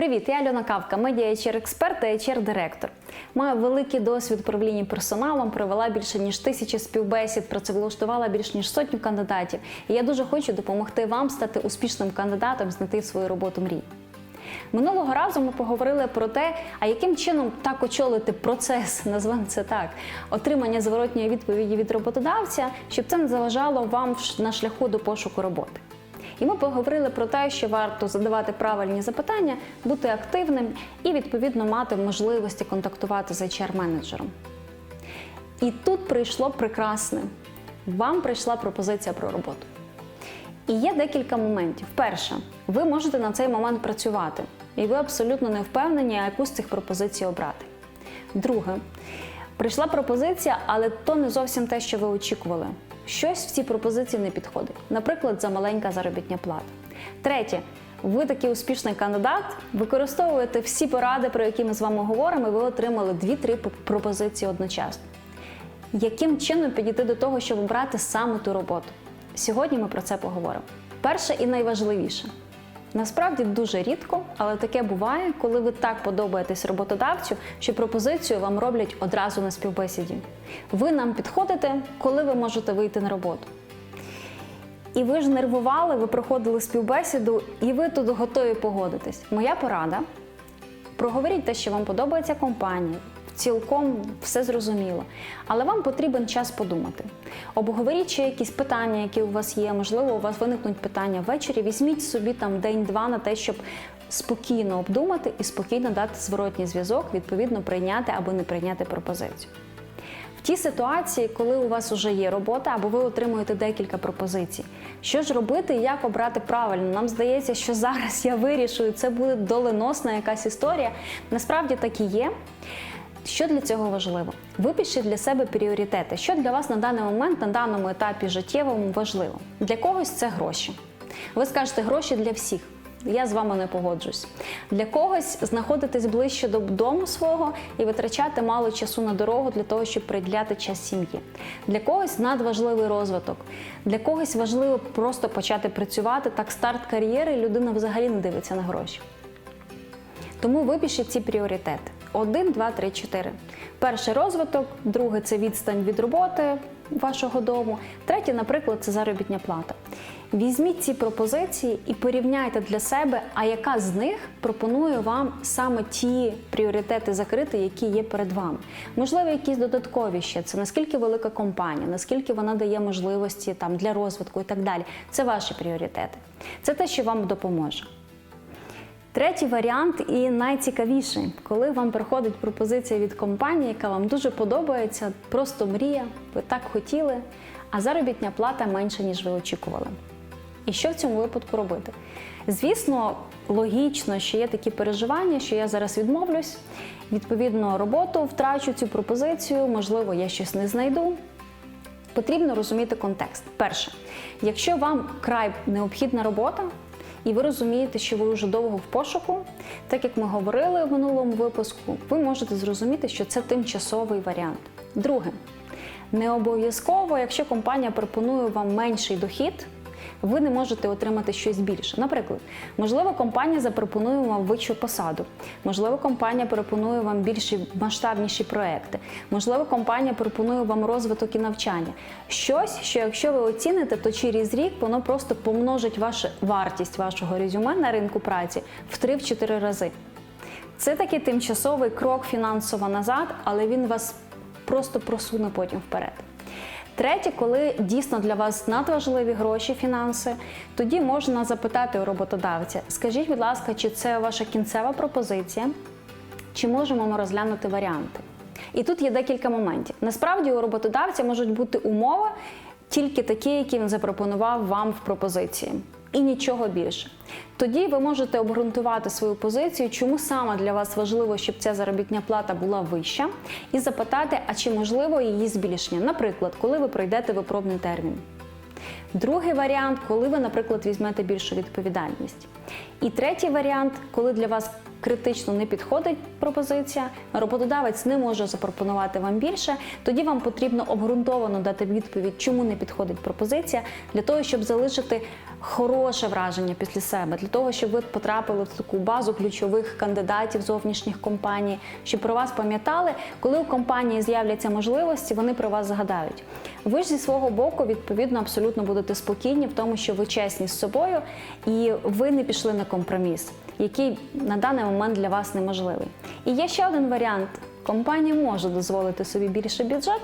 Привіт, я Альона Кавка, медіа hr експерт та hr директор Маю великий досвід управління персоналом, провела більше ніж тисячі співбесід, працевлаштувала більш ніж сотню кандидатів. І я дуже хочу допомогти вам стати успішним кандидатом, знайти свою роботу мрій. Минулого разу ми поговорили про те, а яким чином так очолити процес, назвемо це так, отримання зворотньої відповіді від роботодавця, щоб це не заважало вам на шляху до пошуку роботи. І ми поговорили про те, що варто задавати правильні запитання, бути активним і відповідно мати можливості контактувати з HR-менеджером. І тут прийшло прекрасне. Вам прийшла пропозиція про роботу. І є декілька моментів. Перше, ви можете на цей момент працювати, і ви абсолютно не впевнені, яку з цих пропозицій обрати. Друге, прийшла пропозиція, але то не зовсім те, що ви очікували. Щось в цій пропозиції не підходить, наприклад, замаленька заробітня плата. Третє, ви такий успішний кандидат, використовуєте всі поради, про які ми з вами говоримо, і ви отримали 2-3 пропозиції одночасно. Яким чином підійти до того, щоб обрати саме ту роботу? Сьогодні ми про це поговоримо. Перше і найважливіше. Насправді дуже рідко, але таке буває, коли ви так подобаєтесь роботодавцю, що пропозицію вам роблять одразу на співбесіді. Ви нам підходите, коли ви можете вийти на роботу. І ви ж нервували, ви проходили співбесіду, і ви тут готові погодитись. Моя порада: проговоріть те, що вам подобається компанія, цілком все зрозуміло. Але вам потрібен час подумати. Обговоріть ще якісь питання, які у вас є. Можливо, у вас виникнуть питання ввечері. Візьміть собі там день-два на те, щоб спокійно обдумати і спокійно дати зворотній зв'язок, відповідно прийняти або не прийняти пропозицію. В тій ситуації, коли у вас вже є робота, або ви отримуєте декілька пропозицій, що ж робити і як обрати правильно? Нам здається, що зараз я вирішую, це буде доленосна якась історія. Насправді так і є. Що для цього важливо? Випишіть для себе пріоритети, що для вас на даний момент, на даному етапі життєвому важливо. Для когось це гроші. Ви скажете гроші для всіх. Я з вами не погоджусь. Для когось знаходитись ближче до дому свого і витрачати мало часу на дорогу для того, щоб приділяти час сім'ї. Для когось надважливий розвиток. Для когось важливо просто почати працювати. Так, старт кар'єри, людина взагалі не дивиться на гроші. Тому випишіть ці пріоритети. Один, два, три, чотири. Перший розвиток, другий це відстань від роботи вашого дому. Третє, наприклад, це заробітня плата. Візьміть ці пропозиції і порівняйте для себе, а яка з них пропонує вам саме ті пріоритети закрити, які є перед вами. Можливо, якісь додаткові ще це наскільки велика компанія, наскільки вона дає можливості там для розвитку і так далі. Це ваші пріоритети. Це те, що вам допоможе. Третій варіант і найцікавіший, коли вам приходить пропозиція від компанії, яка вам дуже подобається, просто мрія, ви так хотіли, а заробітня плата менша, ніж ви очікували. І що в цьому випадку робити? Звісно, логічно, що є такі переживання, що я зараз відмовлюсь, відповідно, роботу втрачу цю пропозицію, можливо, я щось не знайду. Потрібно розуміти контекст. Перше, якщо вам край необхідна робота, і ви розумієте, що ви вже довго в пошуку, так як ми говорили в минулому випуску, ви можете зрозуміти, що це тимчасовий варіант. Друге, не обов'язково, якщо компанія пропонує вам менший дохід. Ви не можете отримати щось більше. Наприклад, можливо, компанія запропонує вам вищу посаду, можливо, компанія пропонує вам більші масштабніші проекти, можливо, компанія пропонує вам розвиток і навчання. Щось, що якщо ви оціните, то через рік воно просто помножить вашу вартість вашого резюме на ринку праці в 3-4 рази. Це такий тимчасовий крок фінансово назад, але він вас просто просуне потім вперед. Третє, коли дійсно для вас надважливі гроші, фінанси, тоді можна запитати у роботодавця: скажіть, будь ласка, чи це ваша кінцева пропозиція, чи можемо ми розглянути варіанти? І тут є декілька моментів. Насправді у роботодавця можуть бути умови тільки такі, які він запропонував вам в пропозиції. І нічого більше. Тоді ви можете обґрунтувати свою позицію, чому саме для вас важливо, щоб ця заробітня плата була вища, і запитати, а чи можливо її збільшення, наприклад, коли ви пройдете випробний термін. Другий варіант, коли ви, наприклад, візьмете більшу відповідальність. І третій варіант, коли для вас критично не підходить пропозиція, роботодавець не може запропонувати вам більше, тоді вам потрібно обґрунтовано дати відповідь, чому не підходить пропозиція, для того, щоб залишити хороше враження після себе, для того, щоб ви потрапили в таку базу ключових кандидатів зовнішніх компаній, щоб про вас пам'ятали, коли у компанії з'являться можливості, вони про вас згадають. Ви ж зі свого боку, відповідно, абсолютно будете спокійні в тому, що ви чесні з собою і ви не пішли на компроміс, який на даний момент для вас неможливий. І є ще один варіант: компанія може дозволити собі більше бюджет,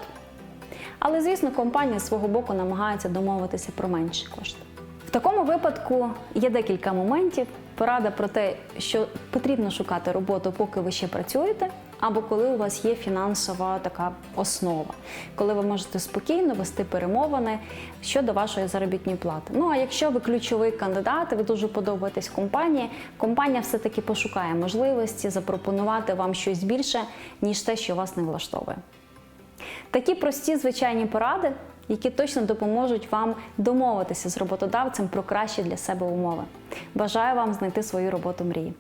але звісно, компанія з свого боку намагається домовитися про менші кошти. В такому випадку є декілька моментів. Порада про те, що потрібно шукати роботу, поки ви ще працюєте, або коли у вас є фінансова така основа, коли ви можете спокійно вести перемовини щодо вашої заробітної плати. Ну а якщо ви ключовий кандидат, ви дуже подобаєтесь компанії, компанія все-таки пошукає можливості запропонувати вам щось більше, ніж те, що вас не влаштовує. Такі прості звичайні поради, які точно допоможуть вам домовитися з роботодавцем про кращі для себе умови. Бажаю вам знайти свою роботу мрії.